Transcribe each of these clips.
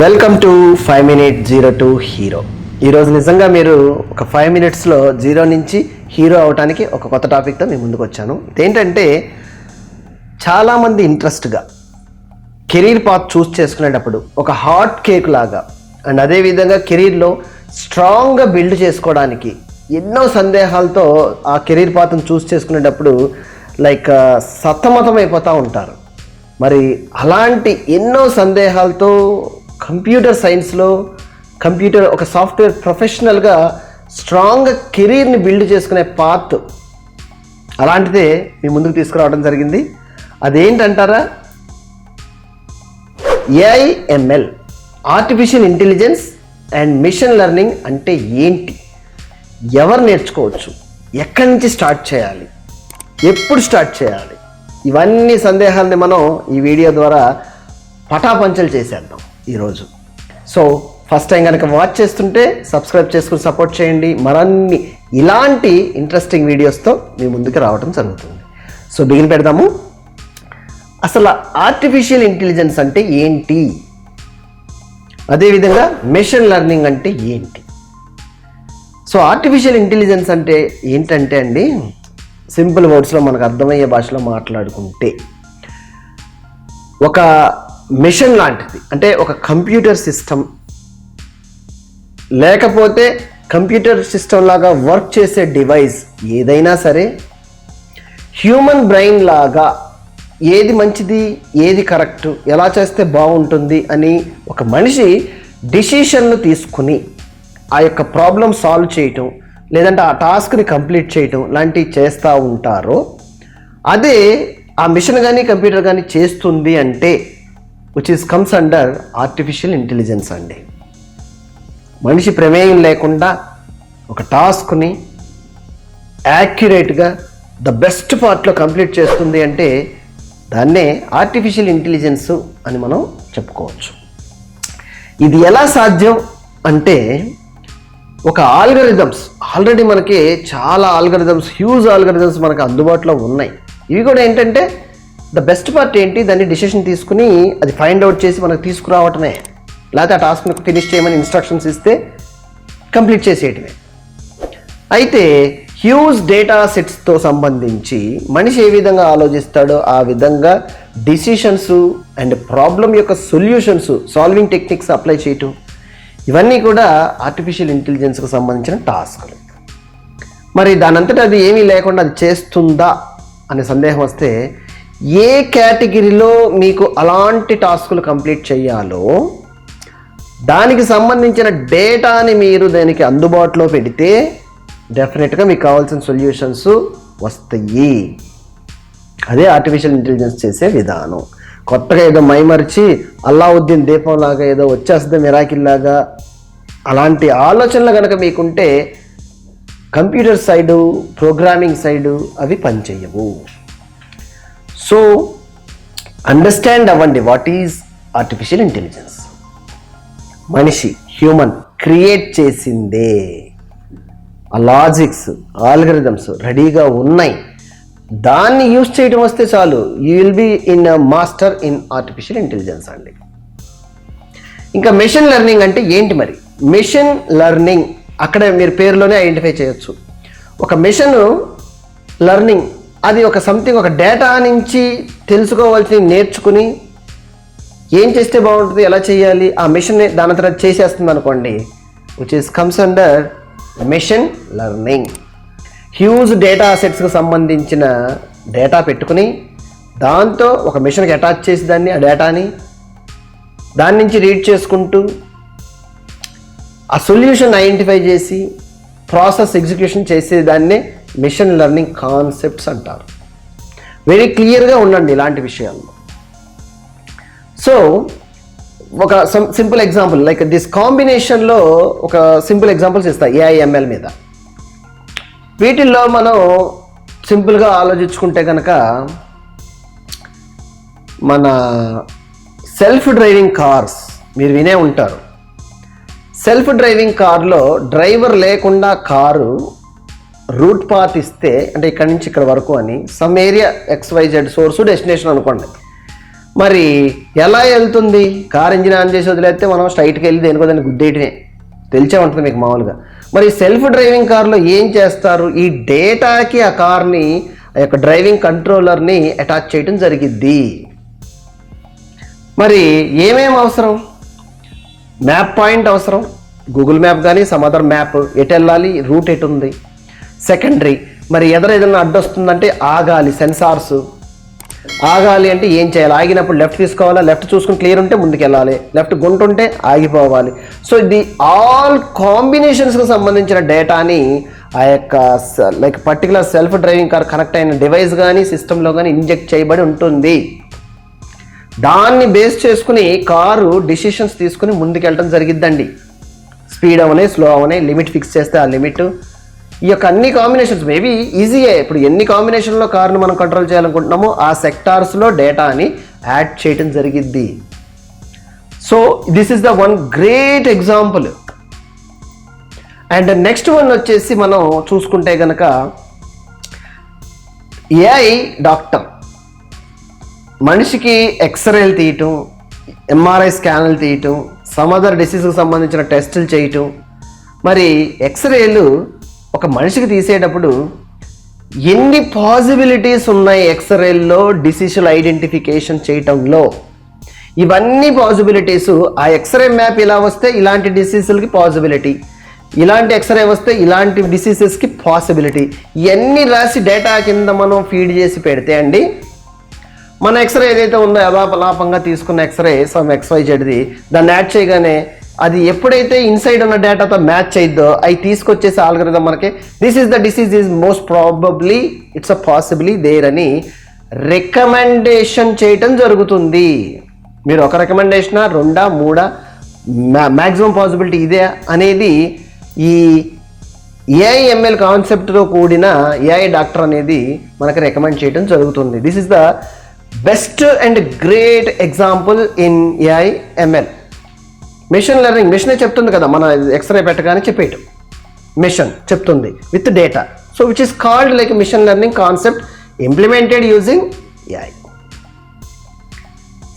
Welcome to five minute zero to hero ఈరోజు నిజంగా మీరు ఒక ఫైవ్ మినిట్స్లో జీరో నుంచి హీరో అవడానికి ఒక కొత్త టాపిక్తో మీ ముందుకు వచ్చాను. ఇదేంటంటే చాలామంది ఇంట్రెస్ట్గా కెరీర్ పాత్ చూస్ చేసుకునేటప్పుడు ఒక హాట్ కేక్ లాగా అండ్ అదేవిధంగా కెరీర్లో స్ట్రాంగ్గా బిల్డ్ చేసుకోవడానికి ఎన్నో సందేహాలతో ఆ కెరీర్ పాత్ను చూస్ చేసుకునేటప్పుడు లైక్ సతమతం అయిపోతూ ఉంటారు. మరి అలాంటి ఎన్నో సందేహాలతో కంప్యూటర్ సైన్స్లో కంప్యూటర్ ఒక సాఫ్ట్వేర్ ప్రొఫెషనల్గా స్ట్రాంగ్ కెరీర్ని బిల్డ్ చేసుకునే పాత్ అలాంటిదే మీ ముందుకు తీసుకురావడం జరిగింది. అదేంటంటారా? AIML artificial intelligence and machine learning అంటే ఏంటి? ఎవరు నేర్చుకోవచ్చు? ఎక్కడి నుంచి స్టార్ట్ చేయాలి? ఎప్పుడు స్టార్ట్ చేయాలి? ఇవన్నీ సందేహాలని మనం ఈ వీడియో ద్వారా పటాపంచలు చేసేద్దాం. ఈరోజు. సో ఫస్ట్ టైం కనుక వాచ్ చేస్తుంటే సబ్స్క్రైబ్ చేసుకుని సపోర్ట్ చేయండి. మరన్ని ఇలాంటి ఇంట్రెస్టింగ్ వీడియోస్తో మీ ముందుకు రావడం జరుగుతుంది. సో బిగిన్ పెడదాము. అసలు ఆర్టిఫిషియల్ ఇంటెలిజెన్స్ అంటే ఏంటి? అదేవిధంగా మెషిన్ లెర్నింగ్ అంటే ఏంటి? సో ఆర్టిఫిషియల్ ఇంటెలిజెన్స్ అంటే ఏంటంటే అండి సింపుల్ వర్డ్స్లో మనకు అర్థమయ్యే భాషలో మాట్లాడుకుంటే ఒక మిషన్ లాంటిది. అంటే ఒక కంప్యూటర్ సిస్టమ్. లేకపోతే కంప్యూటర్ సిస్టమ్ లాగా వర్క్ చేసే డివైస్ ఏదైనా సరే హ్యూమన్ బ్రెయిన్ లాగా ఏది మంచిది ఏది కరెక్ట్ ఎలా చేస్తే బాగుంటుంది అని ఒక మనిషి డిసిషన్లు తీసుకుని ఆ యొక్క ప్రాబ్లం సాల్వ్ చేయటం లేదంటే ఆ టాస్క్ని కంప్లీట్ చేయటం లాంటివి చేస్తూ ఉంటారో అదే ఆ మిషన్ కానీ కంప్యూటర్ కానీ చేస్తుంది అంటే which is comes under artificial intelligence అండి. మనిషి ప్రమేయం లేకుండా ఒక టాస్క్ని యాక్యురేట్గా ద బెస్ట్ పార్ట్లో కంప్లీట్ చేస్తుంది అంటే దాన్నే ఆర్టిఫిషియల్ ఇంటెలిజెన్స్ అని మనం చెప్పుకోవచ్చు. ఇది ఎలా సాధ్యం అంటే ఒక ఆల్గరిథమ్స్ ఆల్రెడీ మనకి చాలా ఆల్గరిథమ్స్ హ్యూజ్ ఆల్గరిథమ్స్ మనకు అందుబాటులో ఉన్నాయి. ఇవి కూడా ఏంటంటే ద బెస్ట్ పార్ట్ ఏంటి? దాన్ని డిసిషన్ తీసుకుని అది ఫైండ్ అవుట్ చేసి మనకు తీసుకురావటమే. లేకపోతే ఆ టాస్క్ని ఫినిష్ చేయమని ఇన్స్ట్రక్షన్స్ ఇస్తే కంప్లీట్ చేసేయటమే. అయితే హ్యూజ్ డేటా సెట్స్తో సంబంధించి మనిషి ఏ విధంగా ఆలోచిస్తాడో ఆ విధంగా డిసిషన్స్ అండ్ ప్రాబ్లం యొక్క సొల్యూషన్స్ సాల్వింగ్ టెక్నిక్స్ అప్లై చేయటం. ఇవన్నీ కూడా ఆర్టిఫిషియల్ ఇంటెలిజెన్స్కి సంబంధించిన టాస్క్లు మరి దానంతటా అది ఏమీ లేకుండా అది చేస్తుందా అనే సందేహం వస్తే ఏ కేటగిరీలో మీకు అలాంటి టాస్కులు కంప్లీట్ చేయాలో దానికి సంబంధించిన డేటాని మీరు దానికి అందుబాటులో పెడితే డెఫినెట్గా మీకు కావాల్సిన సొల్యూషన్స్ వస్తాయి. అదే ఆర్టిఫిషియల్ ఇంటెలిజెన్స్ చేసే విధానం. కొత్తగా ఏదో మైమరిచి అల్లావుద్దీన్ దీపం లాగా ఏదో వచ్చేస్తుంది మిరాకిల్లాగా అలాంటి ఆలోచనలు కనుక మీకుంటే కంప్యూటర్ సైడు ప్రోగ్రామింగ్ సైడు అవి పనిచేయవు. సో అండర్స్టాండ్ అవ్వండి వాట్ ఈజ్ ఆర్టిఫిషియల్ ఇంటెలిజెన్స్ మనిషి హ్యూమన్ క్రియేట్ చేసిందే. ఆ లాజిక్స్ ఆల్గరిథమ్స్ రెడీగా ఉన్నాయి. దాన్ని యూజ్ చేయడం వస్తే చాలు you will be in master in artificial intelligence అండి. ఇంకా మెషిన్ లెర్నింగ్ అంటే ఏంటి మరి? మెషిన్ లెర్నింగ్ అక్కడ మీరు పేరులోనే ఐడెంటిఫై చేయొచ్చు. ఒక మెషిన్ లెర్నింగ్ అది ఒక సంథింగ్ ఒక డేటా నుంచి తెలుసుకోవాల్సి నేర్చుకుని ఏం చేస్తే బాగుంటుంది ఎలా చేయాలి ఆ మిషన్ దాని తర్వాత చేసేస్తుంది అనుకోండి which is comes under machine learning huge data సెట్స్కి సంబంధించిన డేటా పెట్టుకుని దాంతో ఒక మిషన్కి అటాచ్ చేసి దాన్ని ఆ డేటాని దాని నుంచి రీడ్ చేసుకుంటూ ఆ సొల్యూషన్ ఐడెంటిఫై చేసి ప్రాసెస్ ఎగ్జిక్యూషన్ చేసేదాన్నే మిషన్ లెర్నింగ్ కాన్సెప్ట్స్ అంటారు. వెరీ క్లియర్గా ఉండండి ఇలాంటి విషయాల్లో సో ఒక సింపుల్ ఎగ్జాంపుల్ లైక్ దిస్ కాంబినేషన్లో ఒక సింపుల్ ఎగ్జాంపుల్స్ ఇస్తా ఏఐఎంఎల్ మీద. వీటిల్లో మనం సింపుల్గా ఆలోచించుకుంటే కనుక మన సెల్ఫ్ డ్రైవింగ్ కార్స్ మీరు వినే ఉంటారు. సెల్ఫ్ డ్రైవింగ్ కార్లో డ్రైవర్ లేకుండా కారు రూట్ పాత్ ఇస్తే అంటే ఇక్కడి నుంచి ఇక్కడ వరకు అని some area XYZ source destination అనుకోండి. మరి ఎలా వెళ్తుంది? కార్ ఇంజిన్ ఆన్ చేసి వదిలేస్తే మనం స్ట్రైట్కి వెళ్ళి దేనికో దాన్ని గుద్దేయటమే. తెలిసే ఉంటుంది మీకు మామూలుగా. మరి సెల్ఫ్ డ్రైవింగ్ కార్లో ఏం చేస్తారు? ఈ డేటాకి ఆ కార్ని ఆ యొక్క డ్రైవింగ్ కంట్రోలర్ని అటాచ్ చేయడం జరిగిద్ది. మరి ఏమేం అవసరం? మ్యాప్ పాయింట్ అవసరం. గూగుల్ మ్యాప్ కానీ సమ్ అదర్ మ్యాప్ ఎటు వెళ్ళాలి? రూట్ ఎటు ఉంది? సెకండరీ మరి ఎదర ఏదైనా అడ్డొస్తుందంటే ఆగాలి సెన్సార్స్ ఆగాలి అంటే ఏం చేయాలి? ఆగినప్పుడు లెఫ్ట్ తీసుకోవాలా? లెఫ్ట్ చూసుకుని క్లియర్ ఉంటే ముందుకు వెళ్ళాలి లెఫ్ట్ గుంటుంటే ఆగిపోవాలి. సో ఇది ఆల్ కాంబినేషన్స్కి సంబంధించిన డేటాని ఆ యొక్క like particular self driving car connect అయిన డివైస్ కానీ సిస్టంలో కానీ ఇంజెక్ట్ చేయబడి ఉంటుంది. దాన్ని బేస్ చేసుకుని కారు డిసిషన్స్ తీసుకుని ముందుకెళ్ళడం జరిగిద్దండి. స్పీడ్ అవనే స్లో అవనే లిమిట్ ఫిక్స్ చేస్తే ఆ లిమిట్ ఈ యొక్క అన్ని కాంబినేషన్స్ మేబీ ఈజీయే ఇప్పుడు ఎన్ని కాంబినేషన్లో కార్ను మనం కంట్రోల్ చేయాలనుకుంటున్నామో ఆ సెక్టార్స్లో డేటాని యాడ్ చేయటం జరిగిద్ది. So this is the one great example and next one వచ్చేసి మనం చూసుకుంటే కనుక ఏఐ డాక్టర్ మనిషికి ఎక్స్రేలు తీయటం ఎంఆర్ఐ స్కాన్లు తీయటం సమదర్ డిసీజ్కి సంబంధించిన టెస్టులు చేయటం. మరి ఎక్స్రేలు ఒక మనిషికి తీసేటప్పుడు ఎన్ని పాసిబిలిటీస్ ఉన్నాయి ఎక్స్రేల్లో డిసీజులు ఐడెంటిఫికేషన్ చేయటంలో? ఇవన్నీ పాసిబిలిటీస్ ఆ ఎక్స్రే మ్యాప్ ఇలా వస్తే ఇలాంటి డిసీజులకి పాసిబిలిటీ ఇలాంటి ఎక్స్రే వస్తే ఇలాంటి డిసీజెస్కి పాసిబిలిటీ ఇవన్నీ రాసి డేటా కింద మనం ఫీడ్ చేసి పెడితే అండి మన ఎక్స్రే ఏదైతే ఉందో అలాపలాపంగా తీసుకున్న ఎక్స్రే సమ్ ఎక్స్వైజెడ్ది దాన్ని యాడ్ చేయగానే అది ఎప్పుడైతే ఇన్సైడ్ ఉన్న డేటాతో మ్యాచ్ అయిద్దో అవి తీసుకొచ్చేసి ఆల్గరిథం మనకి this is the disease is most probably it's a possibly there అని రికమెండేషన్ చేయటం జరుగుతుంది. మీరు ఒక రికమెండేషనా రెండా మూడా మ్యాక్సిమం పాసిబిలిటీ ఇదే అనేది ఈ ఏఐఎంఎల్ కాన్సెప్ట్తో కూడిన ఏఐ డాక్టర్ అనేది మనకి రికమెండ్ చేయడం జరుగుతుంది. This is the best and great example in AIML machine learning మిషనే చెప్తుంది కదా మన ఎక్స్రే పెట్టగానే చెప్పేయటం. మిషన్ చెప్తుంది with data so which is called like machine learning concept implemented using AI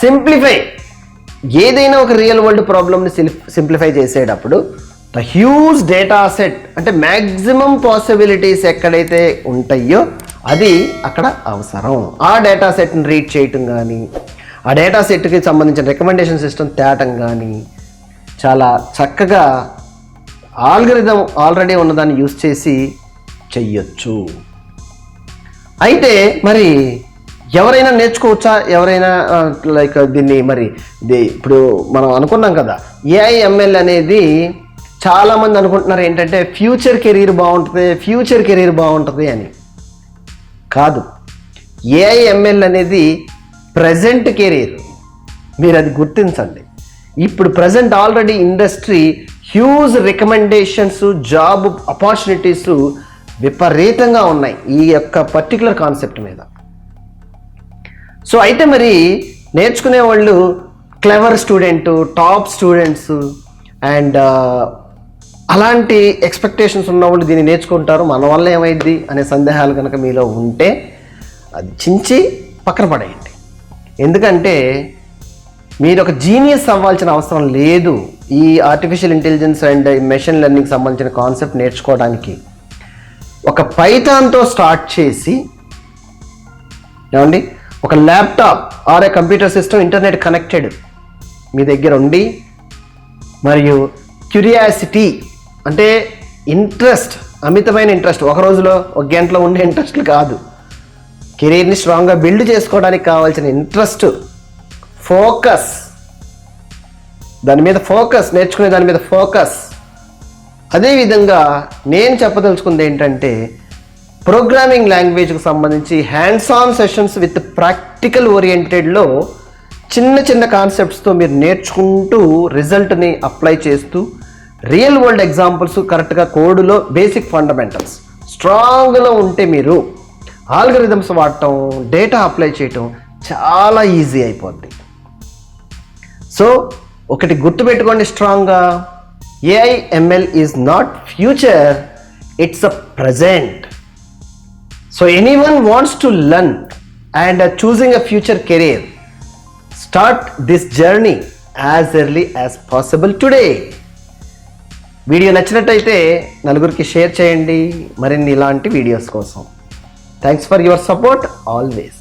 simplify ఏదైనా ఒక రియల్ వరల్డ్ ప్రాబ్లమ్ని సింప్లిఫై చేసేటప్పుడు ద హ్యూజ్ డేటా సెట్ అంటే మ్యాక్సిమం పాసిబిలిటీస్ ఎక్కడైతే ఉంటాయో అది అక్కడ అవసరం. ఆ డేటా సెట్ని రీడ్ చేయటం కానీ ఆ డేటా సెట్కి సంబంధించిన రికమెండేషన్ సిస్టమ్ తేటం కానీ చాలా చక్కగా ఆల్గరిథం ఆల్రెడీ ఉన్నదాన్ని యూస్ చేసి చెయ్యొచ్చు. అయితే మరి ఎవరైనా నేర్చుకోవచ్చా? ఎవరైనా లైక్ దీన్ని మరి ది- ఇప్పుడు మనం అనుకున్నాం కదా ఏఐఎంఎల్ అనేది చాలామంది అనుకుంటున్నారు ఏంటంటే ఫ్యూచర్ కెరీర్ బాగుంటుంది ఫ్యూచర్ కెరీర్ బాగుంటుంది అని. కాదు. ఏఐఎంఎల్ అనేది ప్రజెంట్ కెరీర్ మీరు అది గుర్తించండి. ఇప్పుడు present already industry huge recommendations job opportunities విపరీతంగా ఉన్నాయి ఈ యొక్క పర్టికులర్ కాన్సెప్ట్ మీద. సో అయితే మరి నేర్చుకునే వాళ్ళు clever student top students and అలాంటి ఎక్స్పెక్టేషన్స్ ఉన్న వాళ్ళు దీన్ని నేర్చుకుంటారు. మన వల్ల ఏమైంది అనే సందేహాలు కనుక మీలో ఉంటే అది చించి పక్కన పడేయండి. ఎందుకంటే మీరు ఒక జీనియస్ అవ్వాల్సిన అవసరం లేదు. ఈ artificial intelligence and machine learning సంబంధించిన కాన్సెప్ట్ నేర్చుకోవడానికి. ఒక పైథాన్తో స్టార్ట్ చేసి ఏమండి? ఒక laptop or a computer system internet connected మీ దగ్గర ఉండి మరియు క్యూరియాసిటీ అంటే ఇంట్రెస్ట్ అమితమైన ఇంట్రెస్ట్ ఒక రోజులో ఒక గంటలో ఉండే ఇంట్రెస్ట్లు కాదు. కెరీర్ని స్ట్రాంగ్గా బిల్డ్ చేసుకోవడానికి కావాల్సిన ఇంట్రెస్ట్ ఫోకస్. దాని మీద ఫోకస్ నేర్చుకునే దాని మీద ఫోకస్. అదేవిధంగా నేను చెప్పదలుచుకుంది ఏంటంటే ప్రోగ్రామింగ్ లాంగ్వేజ్కి సంబంధించి hands on sessions with practical ఓరియంటెడ్లో చిన్న చిన్న కాన్సెప్ట్స్తో మీరు నేర్చుకుంటూ రిజల్ట్ని అప్లై చేస్తూ రియల్ వరల్డ్ ఎగ్జాంపుల్స్ కరెక్ట్గా కోడ్లో బేసిక్ ఫండమెంటల్స్ స్ట్రాంగ్లో ఉంటే మీరు ఆల్గరిథమ్స్ వాడటం డేటా అప్లై చేయటం చాలా ఈజీ అయిపోద్ది. సో ఒకటి గుర్తుపెట్టుకోండి స్ట్రాంగ్గా. AIML is not future it's a present so anyone wants to learn and choosing a future career start this journey as early as possible today video నచ్చినట్టయితే నలుగురికి share చేయండి. మరిన్ని ఇలాంటి వీడియోస్ కోసం. Thanks for your support always